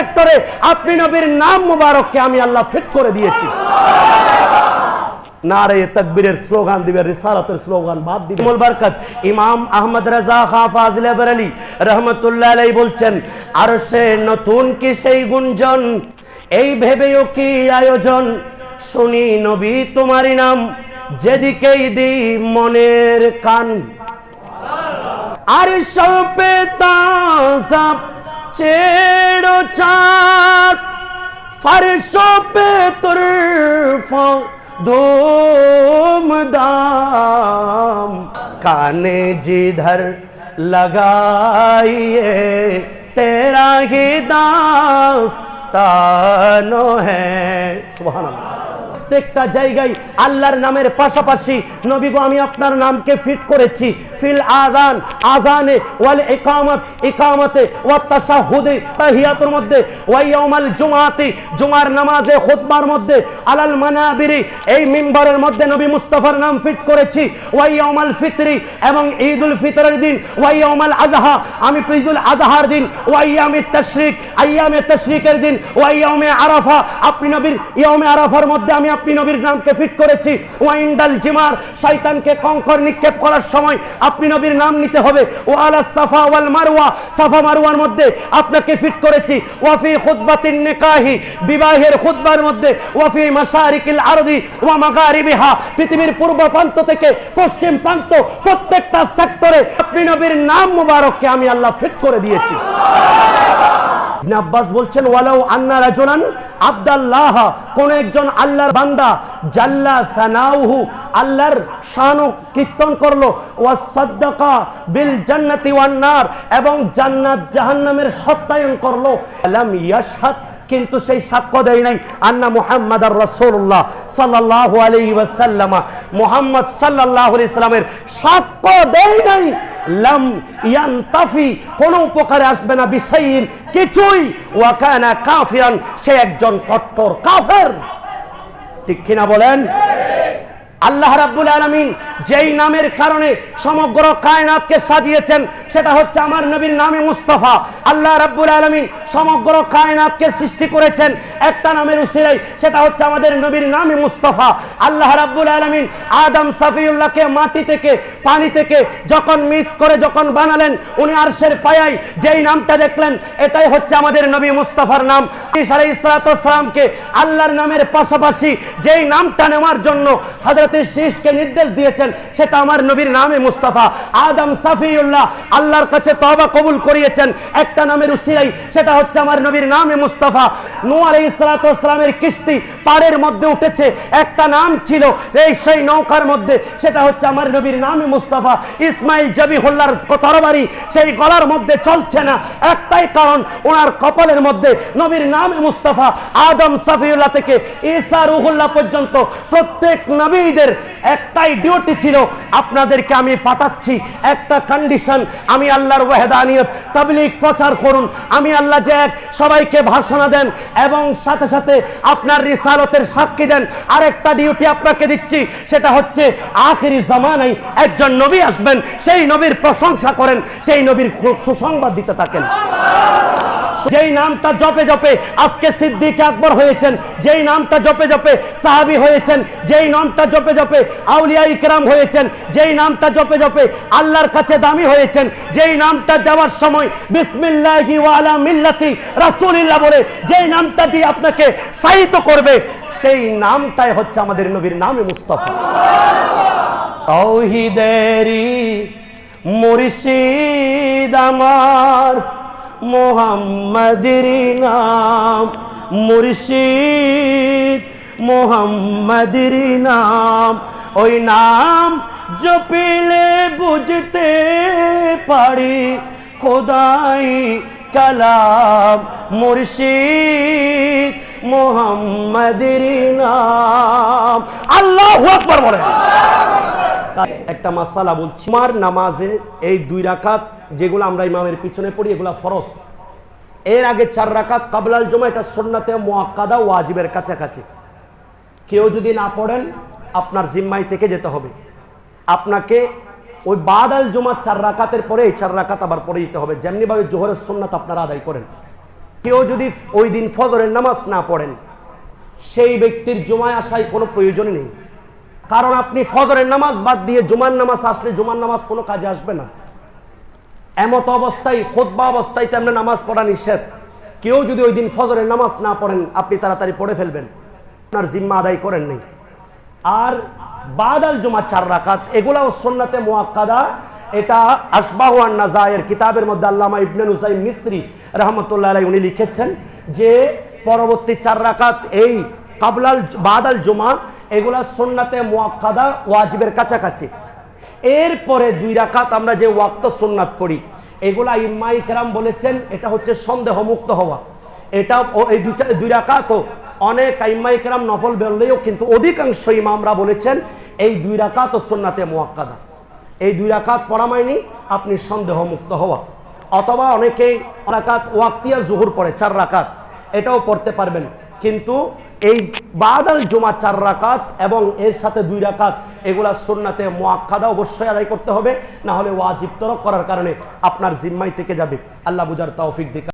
সেক্টরে আপনি নবীর নাম মুবারককে আমি আল্লাহ ফিট করে দিয়েছি। এই ভেবেও কি আয়োজন? শুনি নবী তোমারই নাম, যেদিকেই দিই মনের কান। আর সপে चेड़ो चार फर्शों पे तुरफा धूम दाम काने जिधर लगाइए तेरा ही दास तानो है सुबह প্রত্যেকটা জায়গায় আল্লাহর নামের পাশাপাশি, নবী গো, আমি আপনার নামকে ফিট করেছি। ফিল আজান আজানে ওয়াল ইকামত, ইকামতে, ওয়া তাশাহুদে, তাহিয়াতুর মধ্যে, ওয়া ইয়াউমাল জুমাতে, জুমার নামাজে, খুতবার মধ্যে, আলাল মানাবিরি, এই মিম্বরের মধ্যে নবী মুস্তাফার নাম ফিট করেছি। ওয়া ইয়াউমাল ফিতরি এবং ঈদুল ফিতরের দিন, ওয়া ইয়াউমাল আযহা, আমি ঈদুল আযহার দিন, ওয়া ইয়ামিত তাশরিক আইয়ামে তাশরিকের দিন, ওয়া ইয়াউমে আরাফা, আপনি নবীর ইয়াউমে আরাফার মধ্যে আমি আপনি নবীর নামকে ফিট করেছি। ওয়াইন্ডাল জিমার, শয়তানকে কঙ্কর নিক্ষেপ করার সময় আপনি নবীর নাম নিতে হবে। ও আলা সাফা ওয়াল মারওয়া, সাফা মারওয়ার মধ্যে আপনাকে ফিট করেছি। ওয়াফি খুতবাতিন নিকাহি, বিবাহের খুতবার মধ্যে। ওয়াফি মাশারিকিল আরদি ওয়া মাগারিবিহা, পৃথিবীর পূর্ব প্রান্ত থেকে পশ্চিম প্রান্ত প্রত্যেকটা সেক্টরে আপনি নবীর নাম মুবারককে আমি আল্লাহ ফিট করে দিয়েছি। আব্বাস বলছেন, ওয়ালাউ আন্না রাজুলান আব্দাল্লাহ কোন একজন আল্লাহর বান্দা, জাল্লা সানাউহু, আল্লাহর শানু কীর্তন করল ওয়া সাদ্দাকা বিল জান্নাতি ওয়ান নার এবং জান্নাত জাহান্নামের সত্যায়ন করল। আলাম ইয়াশহাদ কিন্তু সেই সাক্ষ্য দেয় নাই, আন্না মুহাম্মদ আর রসুল্লাহ সাল্লাহ আলী ওয়াসাল্লামা মুহাম্মদ সাল্লাহ ইসলামের সাক্ষ্য দেয় নাই। লাম ইয়ান্তাফি কোন উপকারে আসবে না বিষয়ীন কিছুই ওয়াকানা কাফিরান সে একজন কট্টর কাফের। ঠিক কিনা বলেন? আল্লাহ রাব্বুল আলামিন যেই নামের কারণে সমগ্র কায়নাতকে সাজিয়েছেন, সেটা হচ্ছে আমার নবীর নামে মুস্তাফা। আল্লাহ রাব্বুল আলামিন সমগ্র কায়নাতকে সৃষ্টি করেছেন একটা নামের উসিলাই সেটা হচ্ছে আমাদের নবীর নামে মুস্তাফা। আল্লাহ রাব্বুল আলামিন আদম সাফিউল্লাহকে মাটি থেকে, পানি থেকে যখন মিক্স করে যখন বানালেন, উনি আরশের পায়াই যেই নামটা দেখলেন, এটাই হচ্ছে আমাদের নবী মুস্তফার নাম। আলাইহিস সালামকে আল্লাহর নামের পাশাপাশি যেই নামটা নেওয়ার জন্য হযরত শীষকে নির্দেশ দিয়েছেন সেটা আমার নবীর নামে মুস্তাফা। আদম সাফিউল্লাহ আল্লাহর কাছে তওবা কবুল করিয়েছেন, একটা নামের উসিলাই, সেটা হচ্ছে আমার নবীর নামে মুস্তাফা। নূহ আলাইহিস সালামের কিস্তি পাড়ের মধ্যে উঠেছে, একটা নাম ছিল, এই সেই নৌকার মধ্যে, সেটা হচ্ছে আমার নবীর নামে মুস্তাফা। ইসমাইল জবিহুল্লাহর তরবারি সেই গলার মধ্যে চলছে না, একটাই কারণ, ওনার কপালের মধ্যে নবীর নামে মুস্তাফা। আদম সাফিউল্লাহ থেকে ঈসা রুহুল্লাহ পর্যন্ত প্রত্যেক নবীদের একটাই ডিউটি ছিল, আপনাদেরকে আমি পাঠাচ্ছি। একটা কন্ডিশন আমি আল্লাহর ওয়াহেদানিয়ত তাবলিগ প্রচার করুন। আমি আল্লাহ যে এক, সবাইকে ভাষণা দেন এবং সাথে সাথে আপনার রিসালতের সাক্ষী দেন। আরেকটা ডিউটি আপনাকে দিচ্ছি, সেটা হচ্ছে আখেরি জামানায় একজন নবী আসবেন, সেই নবীর প্রশংসা করেন, সেই নবীর সুসংবাদ দিতে থাকেন। যেই নামটা জপে জপে আজকে সিদ্দিক আকবর হয়েছেন, যেই নামটা জপে জপে সাহাবি হয়েছেন, যেই নামটা জপে জপে আউলিয়া ইকরাম হয়েছেন, যেই নামটা জপে জপে আল্লাহর কাছে দামি হয়েছেন, যেই নামটা দেওয়ার সময় বিসমিল্লাহি ওয়ালা মিল্লাতি রাসূলিল্লাহ বলে যেই নামটা দিয়ে আপনাকে সাহিত্য করবে, সেই নামটাই হচ্ছে আমাদের নবীর নামে মুস্তাফা। তৌহিদেরি মুর্শিদ আমার মোহাম্মদের নাম, মুর্শিদ মোহাম্মদের নাম। ওই নাম জপিলে বুঝতে পারি, খোদাই কালাম, মুর্শিদ মোহাম্মদের নাম। আল্লাহ আকবর বলেন একটা মাসালা বলছি আমার নামাজে এই দুই রাকাত যেগুলো আমরা ইমামের পিছনে পড়ি, এগুলা ফরজ। এর আগে চার রাকাত কাবলাল জমা, এটা সন্নাতে মোয়াক্কাদা ওয়াজিবের কাছাকাছি। কেউ যদি না পড়েন, আপনার জিম্মাই থেকে যেতে হবে। আপনাকে ওই বাদ আল জমা চার রাকাতের পরে এই চার রাকাত আবার পড়ে দিতে হবে। যেমনিভাবে জোহরের সন্ন্যাত আপনারা আদায় করেন। কেউ যদি ওই দিন ফজরের নামাজ না পড়েন, সেই ব্যক্তির জমায় আসায় কোনো প্রয়োজন নেই। কারণ আপনি ফজরের নামাজ বাদ দিয়ে জুমার নামাজ আসলে জুমার নামাজ কোনো কাজে আসবে না। এমত অবস্থায় খোদবা অবস্থায় তেমনি নামাজ পড়া নিষেধ। কেউ যদি ওই দিন ফজরের নামাজ না পড়েন, আপনি তাড়াতাড়ি পড়ে ফেলবেন। আপনার জিম্মা আদায় করেন নাই। আর বাদাল জমা চার রাকাত, এগুলাও সন্নাতে মোয়াক্কাদা। এটা আসবাহান নাজায়ের কিতাবের মধ্যে আল্লামা ইবনে হুসাইন মিস্রি রহমতুল্লাহ উনি লিখেছেন যে, পরবর্তী চার রাকাত এই কাবলাল, বাদাল জমা এগুলা সন্নাতে মোয়াক্কাদা, ওয়াজিবের কাছাকাছি। এরপরে দুই রাকাত আমরা যে ওয়াক্ত সুন্নাত পড়ি, এগুলা ইম্মাই কেরাম বলেছেন, এটা হচ্ছে সন্দেহ মুক্ত হওয়া। এটা এই দুইটা, দুই রাকাতও অনেক ইম্মাই কেরাম নফল বললেও কিন্তু অধিকাংশ ইমামরা বলেছেন, এই দুই রাকাত ও সুন্নাতে মোয়াক্কাদা। এই দুই রাকাত পড়া মাইনি আপনি সন্দেহ মুক্ত হওয়া। অথবা অনেকেই রাকাত ওয়াক্তিয়া জুহুর পড়ে, চার রাকাত। এটাও পড়তে পারবেন। কিন্তু এই বাদাল জমা চার রাকাত এবং এর সাথে দুই রাকাত, এগুলা সোননাতে মোয়াক্কাদা অবশ্যই আদায় করতে হবে, না হলে ওয়াজিব তরক করার কারণে আপনার জিম্মাই থেকে যাবে। আল্লাহ বুজার তৌফিক দিকা।